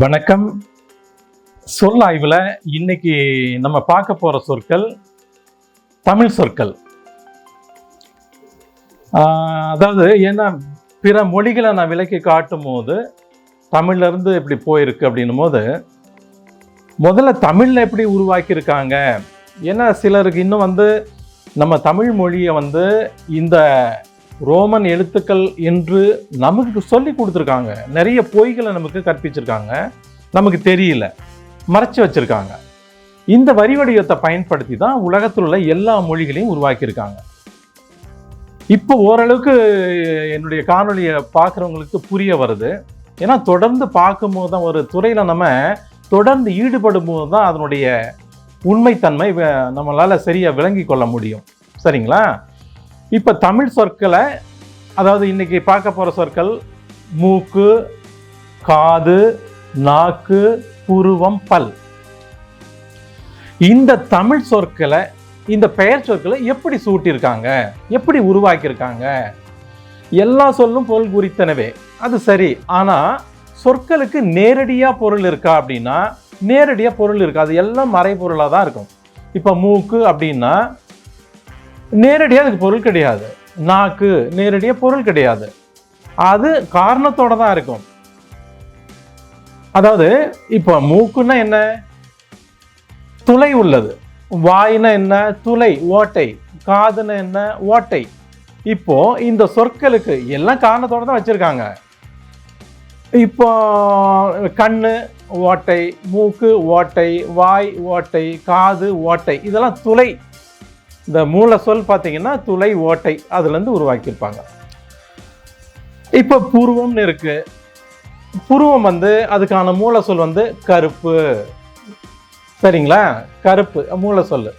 வணக்கம். சொல் ஆய்வில் இன்னைக்கு நம்ம பார்க்க போகிற சொற்கள் தமிழ் சொற்கள். அதாவது ஏன்னா பிற மொழிகளை நான் விலக்கி காட்டும் போது தமிழ்ல இருந்து இப்படி போயிருக்கு அப்படின்னும் போது முதல்ல தமிழில் எப்படி உருவாக்கியிருக்காங்க? ஏன்னா சிலருக்கு இன்னும் வந்து நம்ம தமிழ் மொழியை வந்து இந்த ரோமன் எழுத்துக்கள் என்று நமக்கு சொல்லி கொடுத்துருக்காங்க. நிறைய பொய்களை நமக்கு கற்பிச்சிருக்காங்க. நமக்கு தெரியல. மறைச்சி வச்சிருக்காங்க. இந்த வரி வடிவத்தை பயன்படுத்தி தான் உலகத்தில் உள்ள எல்லா மொழிகளையும் உருவாக்கியிருக்காங்க. இப்போ ஓரளவுக்கு என்னுடைய காணொலியை பார்க்குறவங்களுக்கு புரிய வருது. ஏன்னா தொடர்ந்து பார்க்கும்போது தான் ஒரு துறையில் நம்ம தொடர்ந்து ஈடுபடும் போது தான் அதனுடைய உண்மைத்தன்மை வ- நம்மளால சரியாக விளங்கி கொள்ள முடியும். சரிங்களா? இப்போ தமிழ் சொற்களை அதாவது இன்றைக்கி பார்க்க போகிற சொற்கள் மூக்கு காது நாக்கு புருவம் பல். இந்த தமிழ் சொற்களை இந்த பெயர் சொற்களை எப்படி சூட்டியிருக்காங்க? எப்படி உருவாக்கியிருக்காங்க? எல்லா சொல்லும் பொருள் குறித்தனவே. அது சரி. ஆனால் சொற்களுக்கு நேரடியாக பொருள் இருக்கா அப்படின்னா நேரடியாக பொருள் இருக்காது. எல்லாம் மறைபொருளாக தான் இருக்கும். இப்போ மூக்கு அப்படின்னா நேரடியாக அதுக்கு பொருள் கிடையாது. நாக்கு நேரடியாக பொருள் கிடையாது. அது காரணத்தோட தான் இருக்கும். அதாவது இப்போ மூக்குன்னா என்ன? துளை உள்ளது. வாயினா என்ன? துளை ஓட்டை. காதுன்னா என்ன? ஓட்டை. இப்போ இந்த சொற்களுக்கு எல்லாம் காரணத்தோட தான் வச்சுருக்காங்க. இப்போ கண்ணு ஓட்டை மூக்கு ஓட்டை வாய் ஓட்டை காது ஓட்டை. இதெல்லாம் துளை. இந்த மூல சொல் பார்த்தீங்கன்னா துளை ஓட்டை அதுலேருந்து உருவாக்கியிருப்பாங்க. இப்போ புருவம்னு இருக்குது புருவம் வந்து அதுக்கான மூல சொல் வந்து கருப்பு. சரிங்களா? கருப்பு மூல சொல்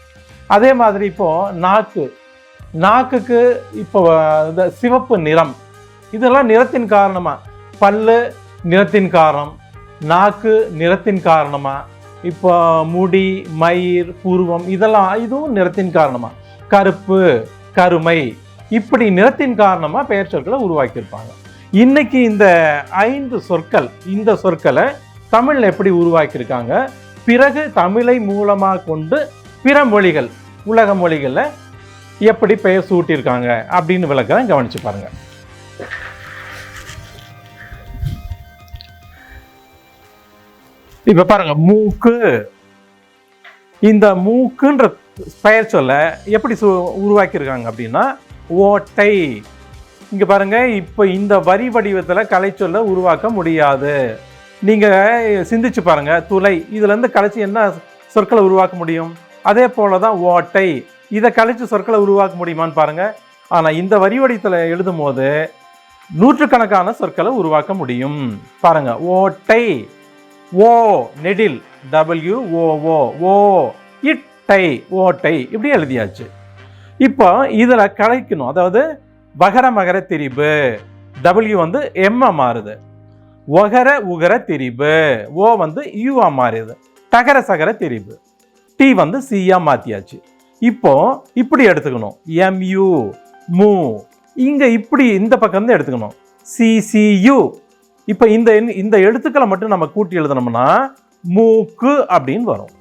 அதே மாதிரி இப்போது நாக்கு. நாக்குக்கு இப்போ இந்த சிவப்பு நிறம். இதெல்லாம் நிறத்தின் காரணமாக பல்லு நிறத்தின் காரணம். நாக்கு நிறத்தின் காரணமாக இப்போ முடி மயிர் புருவம் இதெல்லாம் இதுவும் நிறத்தின் காரணமாக கருப்பு கருமை இப்படி நிறத்தின் காரணமாக பெயர் சொற்களை உருவாக்கியிருப்பாங்க. இன்னைக்கு இந்த ஐந்து சொற்கள் இந்த சொற்களை தமிழில் எப்படி உருவாக்கியிருக்காங்க? பிறகு தமிழை மூலமாக கொண்டு பிற மொழிகள் உலக மொழிகளில் எப்படி பெயர் சூட்டியிருக்காங்க அப்படின்னு விளக்கம் கவனிச்சு பாருங்க. இப்ப பாருங்க மூக்கு. இந்த மூக்குன்ற பெயர் சொல்ல எப்படி சு உருவாக்கியிருக்காங்க அப்படின்னா ஓட்டை. இங்க பாருங்க இப்போ இந்த வரி வடிவத்தில் கலை சொல்ல உருவாக்க முடியாது. நீங்க சிந்திச்சு பாருங்க துளை. இதுல இருந்து கலைச்சு என்ன சொற்களை உருவாக்க முடியும்? அதே போல தான் ஓட்டை. இதை கழிச்சு சொற்களை உருவாக்க முடியுமான்னு பாருங்க. ஆனா இந்த வரி வடிவத்தில் எழுதும் போது நூற்றுக்கணக்கான சொற்களை உருவாக்க முடியும். பாருங்க ஓட்டை. ஓ நெடில் டபிள்யூ ஓ ஓ ஓ இட்டை ஓட்டை இப்படி எழுதியாச்சு. இப்போ இதில் கலைக்கணும். அதாவது வகர மகர திரிபு டபிள்யூ வந்து எம்மா மாறுது. ஒகர உகர திரிபு ஓ வந்து யூஆ மாறுது தகர சகர திரிபு. டி வந்து சியா மாற்றியாச்சு இப்போ இப்படி எடுத்துக்கணும். எம்யூ மு. இங்கே இப்படி இந்த பக்கம் தான் எடுத்துக்கணும் சிசியு இப்போ இந்த இந்த எழுத்துக்களை மட்டும் நம்ம கூட்டி எழுதணும்னா மூக்கு அப்படின்னு வரும்.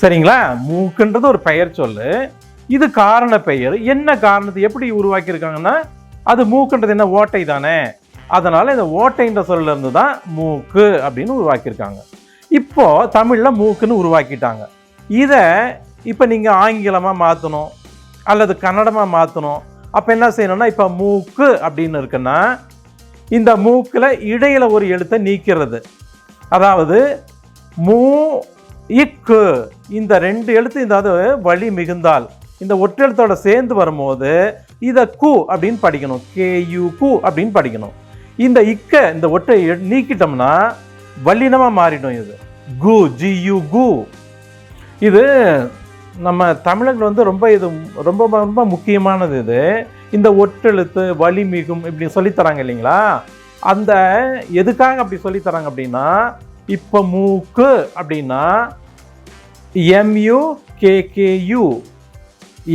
சரிங்களா? மூக்குன்றது ஒரு பெயர் சொல்லு. இது காரண பெயர். என்ன காரணத்தை எப்படி உருவாக்கியிருக்காங்கன்னா அது மூக்குன்றது என்ன ஓட்டை தானே. அதனால் இந்த ஓட்டைன்ற சொல்லிருந்து தான் மூக்கு அப்படின்னு உருவாக்கியிருக்காங்க. இப்போ தமிழில் மூக்குன்னு உருவாக்கிட்டாங்க. இதை இப்போ நீங்கள் ஆங்கிலமாக மாற்றணும் அல்லது கன்னடமாக மாற்றணும் அப்போ என்ன செய்யணும்னா இப்போ மூக்கு அப்படின்னு இருக்குன்னா இந்த மூக்கில் இடையில் ஒரு எழுத்தை நீக்கிறது. அதாவது மூ இக்கு இந்த ரெண்டு எழுத்து இதாவது வழி மிகுந்தால் இந்த ஒற்றெழுத்தோட சேர்ந்து வரும்போது இதை கு அப்படின்னு படிக்கணும். கே யு கு அப்படின்னு படிக்கணும். இந்த இக்க இந்த ஒற்றை நீக்கிட்டோம்னா வல்லினமாக மாறிடும் இது. கு ஜியு கு. இது நம்ம தமிழர்கள் வந்து ரொம்ப இது ரொம்ப ரொம்ப முக்கியமானது இது. இந்த ஒற்றெழுத்து வலிமிகும் இப்படி சொல்லித்தராங்க இல்லைங்களா? அந்த எதுக்காக அப்படி சொல்லித்தராங்க அப்படின்னா இப்போ மூக்கு அப்படின்னா எம்யூ கேகேயு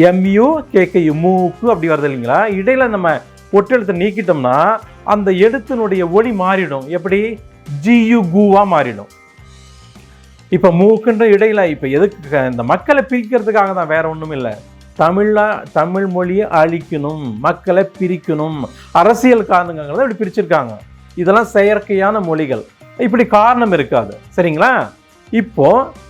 எம்யூ கேகேயு மூக்கு அப்படி வருது இல்லைங்களா? இடையில் நம்ம ஒற்றெழுத்தை நீக்கிட்டோம்னா அந்த எழுத்தினுடைய ஒளி மாறிடும். எப்படி? ஜியு கூவாக மாறிடும். இப்போ மூக்குன்ற இடையில் இப்போ எதுக்கு இந்த மக்களை பிரிக்கிறதுக்காக தான் வேற ஒன்றும் இல்லை தமிழ்ல தமிழ் மொழியை அழிக்கணும் மக்களை பிரிக்கணும். அரசியல் காரணங்களை இப்படி பிரிச்சிருக்காங்க. இதெல்லாம் செயற்கையான மொழிகள். இப்படி காரணம் இருக்காது. சரிங்களா? இப்போது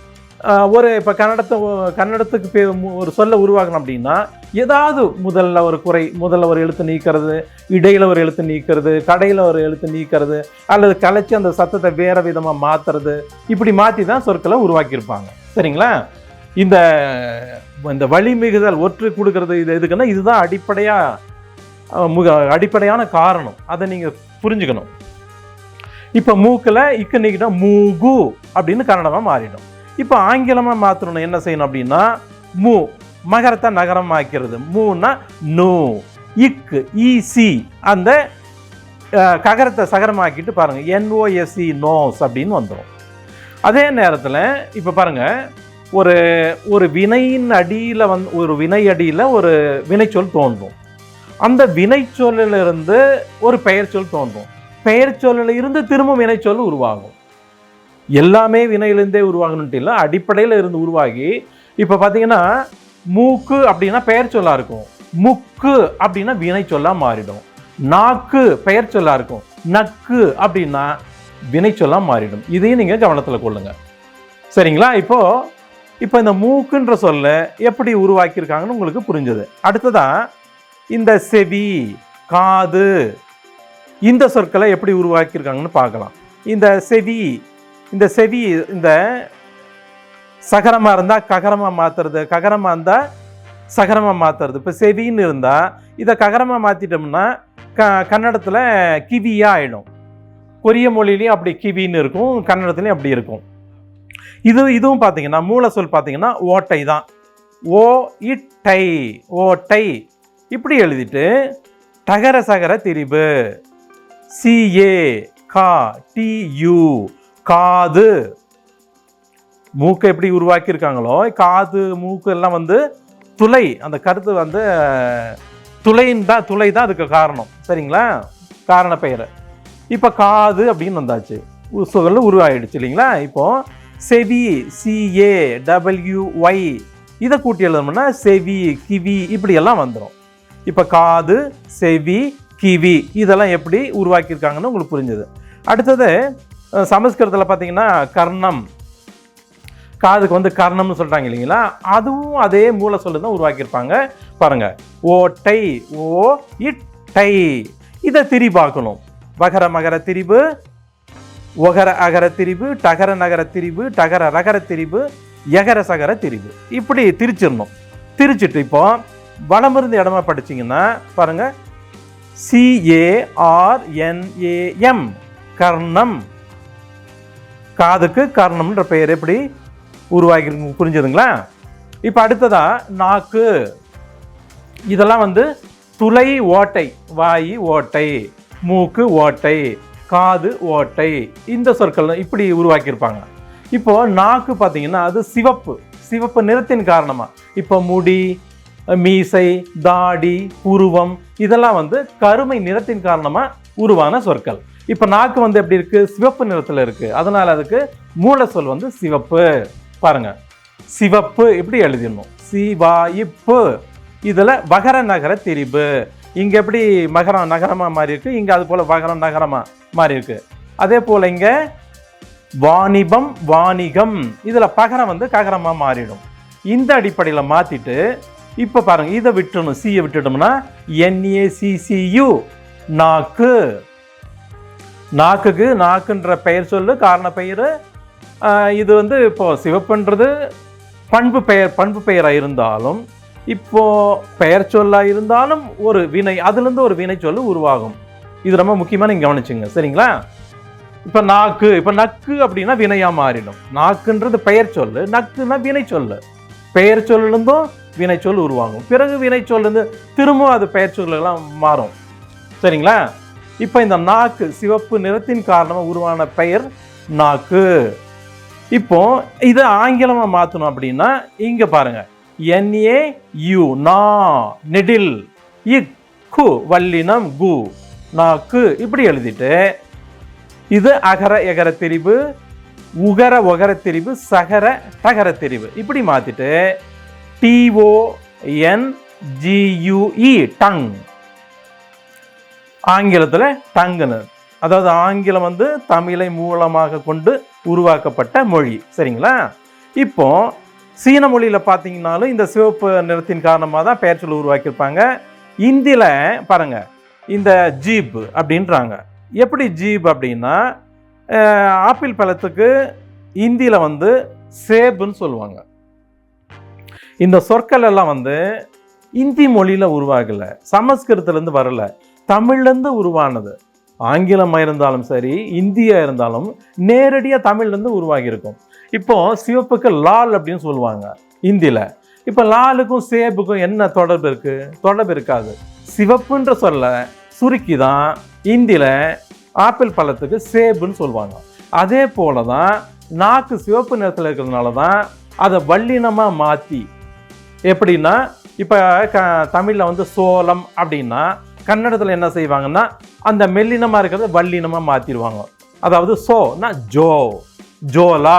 ஒரு இப்போ கன்னடத்தை கன்னடத்துக்கு பே- ஒரு சொல்ல உருவாக்கணும் அப்படின்னா ஏதாவது முதல்ல ஒரு குறை முதல்ல ஒரு எழுத்து நீக்கிறது இடையில் ஒரு எழுத்து நீக்கிறது கடையில் ஒரு எழுத்து நீக்கிறது அல்லது கலைச்சி அந்த சத்தத்தை வேறு விதமாக மாற்றுறது இப்படி மாற்றி தான் சொற்களை உருவாக்கியிருப்பாங்க. சரிங்களா? இந்த இந்த வழிமிகுதல் ஒற்று கொடுக்கறது இது எதுக்குன்னா இதுதான் அடிப்படையாக முக அடிப்படையான காரணம். அதை நீங்கள் புரிஞ்சுக்கணும். இப்போ மூக்கில் இக்கு நீக்கிட்டா மூகு அப்படின்னு கன்னடமாக மாறிடும். இப்போ ஆங்கிலமாக மாற்றணும் என்ன செய்யணும் அப்படின்னா மூ மகரத்தை நகரமாக்கிறது. மூன்னா நூ இக்கு ஈசி. அந்த ககரத்தை சகரமாக்கிட்டு பாருங்கள் என்ஓஎஸ்சி நோஸ் அப்படின்னு வந்துடும் அதே நேரத்தில் இப்போ பாருங்கள் ஒரு ஒரு வினையின் அடியில் வந்து ஒரு வினை அடியில் ஒரு வினைச்சொல் தோன்றும். அந்த வினைச்சொல்லிலிருந்து ஒரு பெயர்ச்சொல் தோன்றும். பெயர்ச்சொல்லில் இருந்து திரும்ப வினைச்சொல் உருவாகும். எல்லாமே வினையிலேருந்தே உருவாகணுன்ட்டு இல்லை அடிப்படையில் இருந்து உருவாகி இப்போ பார்த்தீங்கன்னா மூக்கு அப்படின்னா பெயர் சொல்லாக இருக்கும். முக்கு அப்படின்னா வினை சொல்லாக மாறிடும். நாக்கு பெயர் சொல்லாக இருக்கும். நக்கு அப்படின்னா வினை சொல்லாக மாறிடும். இதையும் நீங்கள் கவனத்தில் கொள்ளுங்கள் சரிங்களா? இப்போது இப்போ இந்த மூக்குன்ற சொல்ல எப்படி உருவாக்கியிருக்காங்கன்னு உங்களுக்கு புரிஞ்சது. அடுத்ததாக இந்த செவி காது இந்த சொற்களை எப்படி உருவாக்கியிருக்காங்கன்னு பார்க்கலாம். இந்த செவி இந்த செவி இந்த சகரமாக இருந்தால் ககரமாக மாற்றுறது ககரமாக இருந்தால் சகரமாக மாற்றுறது இப்போ செவின்னு இருந்தால் இதை ககரமாக மாற்றிட்டோம்னா க கன்னடத்தில் கிவியாக ஆகிடும் கொரிய மொழிலையும் அப்படி கிவின்னு இருக்கும் கன்னடத்துலையும் அப்படி இருக்கும். இது இதுவும் பார்த்தீங்கன்னா மூல சொல் பார்த்தீங்கன்னா ஓட்டை தான். ஓ இட்டை ஓட்டை. இப்படி எழுதிட்டு டகர சகர திரிபு. சிஏ கா டி யூ காது. மூக்கை எப்படி உருவாக்கியிருக்காங்களோ காது மூக்கு எல்லாம் வந்து துளை. அந்த கருத்து வந்து துளைன்னு தான் துளை தான் அதுக்கு காரணம். சரிங்களா? காரண பெயர் இப்போ காது அப்படின்னு வந்தாச்சு. சொல்ல உருவாயிடுச்சு இல்லைங்களா? இப்போது செவி சிஏ டபிள்யூ ஒய். இதை கூட்டி எழுதணும்னா செவி கிவி இப்படியெல்லாம் வந்துடும் இப்போ காது செவி கிவி இதெல்லாம் எப்படி உருவாக்கியிருக்காங்கன்னு உங்களுக்கு புரிஞ்சது. அடுத்தது சமஸ்கிருதத்தில் பார்த்தீங்கன்னா கர்ணம். காதுக்கு வந்து கர்ணம்னு சொல்கிறாங்க இல்லைங்களா? அதுவும் அதே மூல சொல்லு தான் உருவாக்கியிருப்பாங்க. பாருங்க ஓட்டை ஓ இட்டை. இதை திரி பார்க்கணும். மகர மகர திரிபு ஒகர அகர திரிவு டகர நகர திரிவு டகர ரகர திரிவு எகர சகர திரிவு இப்படி திரிச்சிடணும். திரிச்சிட்டு இப்போ வளமிருந்து இடமா படிச்சீங்கன்னா பாருங்க. சிஏஆர்என்ஏஎம் கர்ணம். காதுக்கு கர்ணம்ன்ற பெயர் எப்படி உருவாகி புரிஞ்சுதுங்களா? இப்போ அடுத்ததா நாக்கு. இதெல்லாம் வந்து துளை ஓட்டை வாய் ஓட்டை மூக்கு ஓட்டை. காது ஓட்டை. இந்த சொற்கள் இப்படி உருவாக்கியிருப்பாங்க. இப்போ நாக்கு பார்த்தீங்கன்னா அது சிவப்பு. சிவப்பு நிறத்தின் காரணமாக இப்போ முடி மீசை தாடி உருவம் இதெல்லாம் வந்து கருமை நிறத்தின் காரணமாக உருவான சொற்கள். இப்போ நாக்கு வந்து எப்படி இருக்குது சிவப்பு நிறத்தில் இருக்குது அதனால் அதுக்கு மூல சொல் வந்து சிவப்பு. பாருங்க. சிவப்பு இப்படி எழுதிடணும். சிவாயிப்பு. இதில் வகர நகர திரிபு. இங்கே எப்படி மகரம் நகரமாக மாறி இங்கே அது போல் பகரம் நகரமாக மாறிருக்கு அதே போல் இங்கே வாணிபம் வாணிகம். இதில் பகரம் வந்து ககரமாக மாறிடும். இந்த அடிப்படையில் மாற்றிட்டு இப்போ பாருங்கள் இதை விட்டுணும் சியை விட்டுட்டோம்னா என்ஏசிசியு நாக்கு. நாக்குக்கு நாக்குன்ற பெயர் சொல்லு காரண பெயர். இது வந்து இப்போது சிவப்புன்றது பண்பு பெயர் பண்பு பெயராக இருந்தாலும் இப்போ பெயர் சொல்லாக இருந்தாலும் ஒரு வினை அதுலேருந்து ஒரு வினை சொல்லு உருவாகும். இது ரொம்ப முக்கியமாக நீங்கள் கவனிச்சுங்க. சரிங்களா? இப்போ நாக்கு இப்போ நக்கு அப்படின்னா வினையாக மாறிடும். நாக்குன்றது பெயர் சொல்லு நக்குன்னா வினை சொல்லு. பெயர் சொல்லிருந்தும் வினை சொல் உருவாகும். பிறகு வினை சொல்லிருந்து திரும்ப அது பெயர் சொல்லெல்லாம் மாறும். சரிங்களா? இப்போ இந்த நாக்கு சிவப்பு நிறத்தின் காரணமாக உருவான பெயர் நாக்கு. இப்போ இதை ஆங்கிலமாக மாற்றணும் அப்படின்னா இங்கே பாருங்கள் என்ஏ யு நா நெடில் இக் கு வல்லினம் கு. நாக்கு இப்படி எழுதிட்டு இது அகர எகர தெரிவு உகர ஒகர தெரிவு சகர டகர தெரிவு இப்படி மாத்திட்டு டிஓ என் ஜியூஇ டங். ஆங்கிலத்தில் டங்குன்னு. அதாவது ஆங்கிலம் வந்து தமிழை மூலமாக கொண்டு உருவாக்கப்பட்ட மொழி. சரிங்களா? இப்போ சீன மொழியில் பார்த்தீங்கன்னாலும் இந்த சிவப்பு நிறத்தின் காரணமாக தான் பெயர்ச்சொல் உருவாக்கியிருப்பாங்க. இந்தியில் பாருங்க இந்த ஜீப் அப்படின்றாங்க. எப்படி ஜீப் அப்படின்னா ஆப்பிள் பழத்துக்கு இந்தியில் வந்து சேபுன்னு சொல்லுவாங்க. இந்த சொற்கள் எல்லாம் வந்து இந்தி மொழியில் உருவாகலை சமஸ்கிருதத்துலேருந்து வரல தமிழ்லேருந்து உருவானது. ஆங்கிலமாக இருந்தாலும் சரி இந்தியாக இருந்தாலும் நேரடியாக தமிழ்லேருந்து உருவாகியிருக்கும். இப்போது இப்போ சிவப்புக்கு லால் அப்படின்னு சொல்லுவாங்க இந்தியில் இப்போ லாலுக்கும் சேபுக்கும் என்ன தொடர்பு இருக்குது தொடர்பு இருக்காது. சிவப்புன்ற சொல்ல சுருக்கி தான் இந்தியில் ஆப்பிள் பழத்துக்கு சேபுன்னு சொல்லுவாங்க. அதே போல தான் நாக்கு சிவப்பு நிறத்தில் இருக்கிறதுனால தான் அதை வல்லினமாக மாற்றி எப்படின்னா இப்போ க தமிழில் வந்து சோளம் அப்படின்னா கன்னடத்தில் என்ன செய்வாங்கன்னா அந்த மெல்லினமாக இருக்கிறத வல்லினமாக மாற்றிடுவாங்க அதாவது சோனா ஜோ ஜோலா.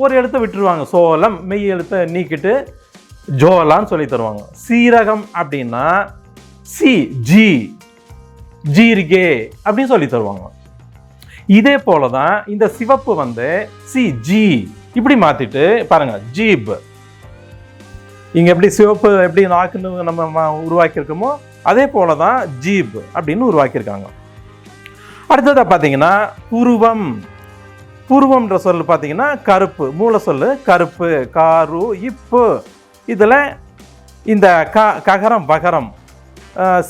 ஒரு எழுத்தை விட்டுருவாங்க. சோளம் மெய் எழுத்தை நீக்கிட்டு ஜோலான்னு சொல்லி தருவாங்க. சீரகம் அப்படின்னா சி ஜி ஜீர்கே அப்படின்னு சொல்லி தருவாங்க. இதே போல தான் இந்த சிவப்பு வந்து சி ஜி இப்படி மாத்திட்டு பாருங்க ஜீப். இங்க எப்படி சிவப்பு எப்படி நாக்குன்னு நம்ம உருவாக்கியிருக்கோமோ அதே போல தான் ஜீப் அப்படின்னு உருவாக்கியிருக்காங்க. அடுத்ததாக பார்த்தீங்கன்னா புருவம் புருவம்ன்ற சொல் பார்த்தீங்கன்னா கருப்பு மூல சொல் கருப்பு காரு இப்பு. இதில் இந்த க ககரம் பகரம்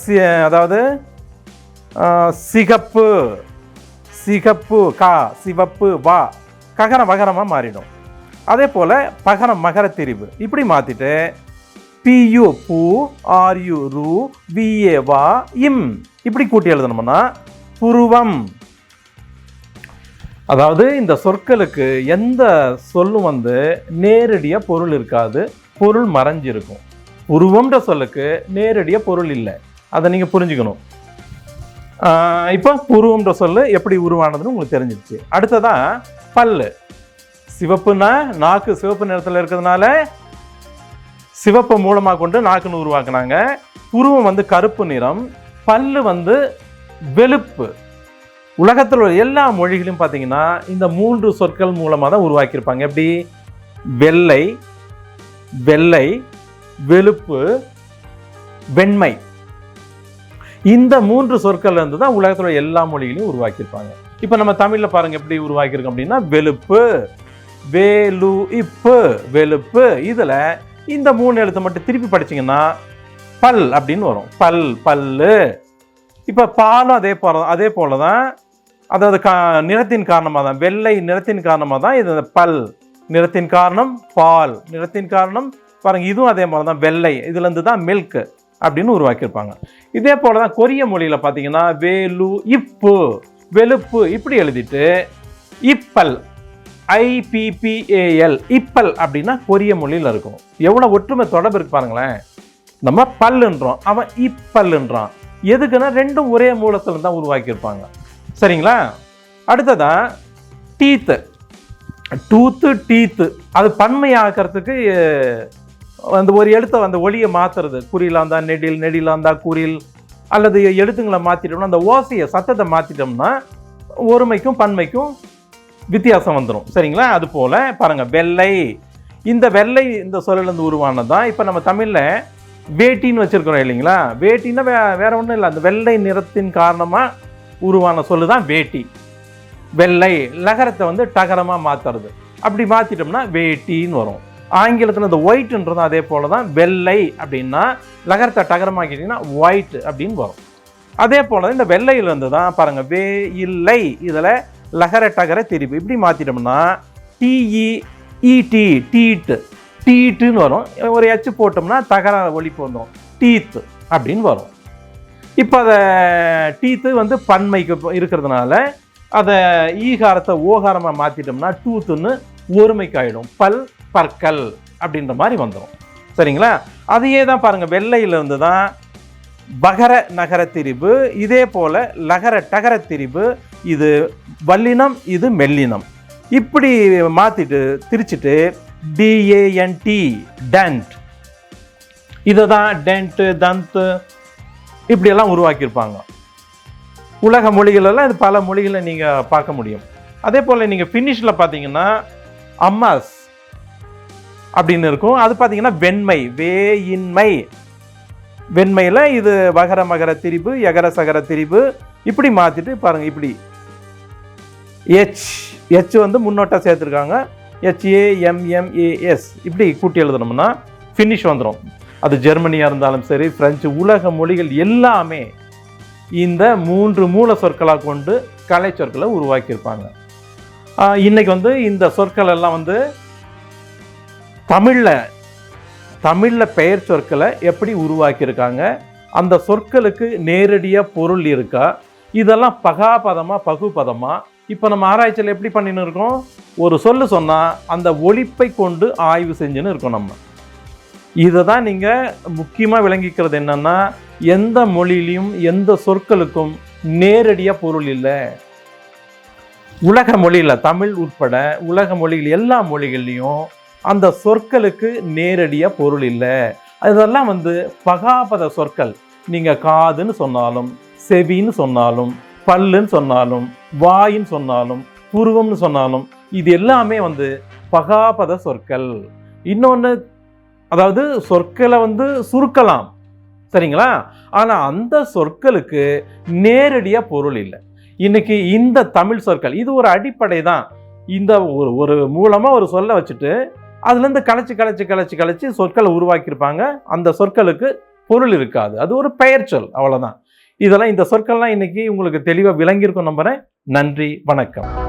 சி- அதாவது சிகப்பு சிகப்பு கா சிவப்பு வா ககரம் வகரமாக மாறிடும். அதே போல் பகரம் மகர திரிவு இப்படி மாற்றிட்டு பியு பூ ஆர்யு ரு விஏ வா இம். இப்படி கூட்டி எழுதணும்னா புருவம். அதாவது இந்த சொற்களுக்கு எந்த சொல்லும் வந்து நேரடியாக பொருள் இருக்காது பொருள் மறைஞ்சிருக்கும். உருவம்ன்ற சொல்லுக்கு நேரடியாக பொருள் இல்லை. அதை நீங்கள் புரிஞ்சுக்கணும். இப்போ உருவம்ன்ற சொல்லு எப்படி உருவானதுன்னு உங்களுக்கு தெரிஞ்சிருச்சு. அடுத்ததான் பல்லு. சிவப்புனா நாக்கு சிவப்பு நிறத்தில் இருக்கிறதுனால சிவப்பை மூலமாக கொண்டு நாக்குன்னு உருவாக்குனாங்க. உருவம் வந்து கருப்பு நிறம். பல்லு வந்து வெளுப்பு. உலகத்தில் உள்ள எல்லா மொழிகளும் பார்த்தீங்கன்னா இந்த மூன்று சொற்கள் மூலமாக தான் உருவாக்கியிருப்பாங்க. எப்படி? வெள்ளை வெள்ளை வெளுப்பு வெண்மை. இந்த மூன்று சொற்கள் இருந்து தான் உலகத்தில் உள்ள எல்லா மொழிகளையும் உருவாக்கியிருப்பாங்க. இப்போ நம்ம தமிழில் பாருங்கள் எப்படி உருவாக்கியிருக்கோம் அப்படின்னா வெளுப்பு வேலு இப்பு வெளுப்பு. இதில் இந்த மூணு எழுத்தை மட்டும் திருப்பி படிச்சீங்கன்னா பல் அப்படின்னு வரும். பல் பல்லு. இப்போ பாலும் அதே போல அதே போல தான் அதாவது கா நிறத்தின் காரணமாக தான் வெள்ளை நிறத்தின் காரணமாக தான் இது அந்த பல். நிறத்தின் காரணம் பால். நிறத்தின் காரணம் பாருங்கள் இதுவும் அதே மாதிரி தான் வெள்ளை. இதுலேருந்து தான் மில்க் அப்படின்னு உருவாக்கியிருப்பாங்க. இதே போல தான் கொரிய மொழியில் பார்த்தீங்கன்னா வேலு இப்பு வெளுப்பு இப்படி எழுதிட்டு இப்பல் ஐபிபிஏஎல் இப்பல் அப்படின்னா கொரிய மொழியில் இருக்கும். எவ்வளோ ஒற்றுமை தொடர்பு இருக்கு பாருங்களேன். நம்ம பல்லுன்றோம் அவன் இப்பல்லுன்றான். எதுக்குன்னா ரெண்டும் ஒரே மூலத்தில் தான் உருவாக்கியிருப்பாங்க. சரிங்களா? அடுத்ததா டீத்து டூத்து டீத்து அது பன்மையாக்கிறதுக்கு அந்த ஒரு எழுத்தை அந்த ஒளியை மாத்துறது. குறியில இருந்தா நெடில் நெடிலாம் இருந்தா குறில் அல்லது எழுத்துங்களை மாற்றிட்டோம்னா அந்த ஓசையை சத்தத்தை மாற்றிட்டோம்னா ஒருமைக்கும் பன்மைக்கும் வித்தியாசம் வந்துடும் சரிங்களா? அது போல் பாருங்கள் வெள்ளை. இந்த வெள்ளை இந்த சொல்லிலிருந்து உருவானது தான் இப்போ நம்ம தமிழில் வேட்டின்னு வச்சுருக்கிறோம் இல்லைங்களா? வேட்டின்னா வே வேறு ஒன்றும் இல்லை. அந்த வெள்ளை நிறத்தின் காரணமாக உருவான சொல்லு தான் வேட்டி. வெள்ளை லகரத்தை வந்து டகரமாக மாற்றுறது அப்படி மாற்றிட்டோம்னா வேட்டின்னு வரும். ஆங்கிலத்தில் இந்த ஒயிட்ன்றதும் அதே போல தான் வெள்ளை அப்படின்னா லகரத்தை டகரமாக்கிட்டிங்கன்னா ஒயிட் அப்படின்னு வரும். அதே போல தான் இந்த வெள்ளையிலேருந்து தான் பாருங்கள் வே இல்லை இதில் லகர டகர திரிப்பு இப்படி மாற்றிட்டோம்னா டிஇ இடி டீட்டு டீட்டுன்னு வரும். ஒரு எச்சு போட்டோம்னா தகர ஒழிப்பு வந்துடும் டீத்து அப்படின்னு வரும். இப்போ அதை டீத்து வந்து பன்மைக்கு இருக்கிறதுனால அதை ஈகாரத்தை ஓகாரமாக மாற்றிட்டோம்னா டூத்துன்னு ஒருமைக்காயிடும். பல் பற்கள் அப்படின்ற மாதிரி வந்துடும் சரிங்களா? அதையே தான் பாருங்கள் வெள்ளையிலேருந்து தான் பகர நகர திரிபு இதே போல் லகர டகர திரிபு இது வல்லினம் இது மெல்லினம். இப்படி மாற்றிட்டு திரிச்சிட்டு டிஏஎன்டி டென்ட் இதை தான் டென்ட்டு தந்த் இப்படியெல்லாம் உருவாக்கியிருப்பாங்க. உலக மொழிகளெல்லாம் இது பல மொழிகளை நீங்கள் பார்க்க முடியும். அதே போல் நீங்கள் ஃபினிஷில் பார்த்தீங்கன்னா அம்மாஸ் அப்படின்னு இருக்கும். அது பார்த்தீங்கன்னா வெண்மை வேயின்மை. வெண்மையில் இது வகர மகர திரிபு எகர சகர திரிபு இப்படி மாற்றிட்டு பாருங்கள் இப்படி. எச் எச் வந்து முன்னோட்டாக சேர்த்துருக்காங்க. ஹெச்ஏஎம்எம்ஏஎஸ் இப்படி கூட்டி எழுதணும்னா ஃபினிஷ் வந்துடும் அது ஜெர்மனியாக இருந்தாலும் சரி பிரெஞ்சு உலக மொழிகள் எல்லாமே இந்த மூன்று மூல சொற்களாக கொண்டு கலை சொற்களை உருவாக்கியிருப்பாங்க இன்றைக்கி வந்து இந்த சொற்கள் எல்லாம் வந்து தமிழில் தமிழில் பெயர் சொற்களை எப்படி உருவாக்கியிருக்காங்க அந்த சொற்களுக்கு நேரடியாக பொருள் இருக்கா இதெல்லாம் பகாபதமாக பகுபதமாக இப்போ நம்ம ஆராய்ச்சியில் எப்படி பண்ணின்னு இருக்கோம்? ஒரு சொல்லு சொன்னால் அந்த ஒழிப்பை கொண்டு ஆய்வு செஞ்சுன்னு இருக்கோம் நம்ம. இதை தான் நீங்கள் முக்கியமாக விளங்கிக்கிறது என்னென்னா எந்த மொழியிலையும் எந்த சொற்களுக்கும் நேரடியாக பொருள் இல்லை. உலக மொழியில் தமிழ் உட்பட உலக மொழியில் எல்லா மொழிகள்லேயும் அந்த சொற்களுக்கு நேரடியாக பொருள் இல்லை. அதெல்லாம் வந்து பகாபத சொற்கள். நீங்கள் காதுன்னு சொன்னாலும் செவின்னு சொன்னாலும் பல்லுன்னு சொன்னாலும் வாயின்னு சொன்னாலும் புருவம்னு சொன்னாலும் இது எல்லாமே வந்து பகாபத சொற்கள். இன்னொன்று அதாவது சொற்களை வந்து சுருக்கலாம். சரிங்களா? ஆனால் அந்த சொற்களுக்கு நேரடியாக பொருள் இல்லை. இன்னைக்கு இந்த தமிழ் சொற்கள் இது ஒரு அடிப்படை தான். இந்த ஒரு ஒரு மூலமாக ஒரு சொல்ல வச்சுட்டு அதுலேருந்து கலைச்சி கலைச்சி கலைச்சி கலைச்சி சொற்களை உருவாக்கியிருப்பாங்க. அந்த சொற்களுக்கு பொருள் இருக்காது. அது ஒரு பெயர் சொல் அவ்வளோதான் இதெல்லாம் இந்த சொற்கள்லாம் இன்னைக்கு உங்களுக்கு தெளிவாக விளங்கியிருக்கும் நம்புறேன். நன்றி வணக்கம்.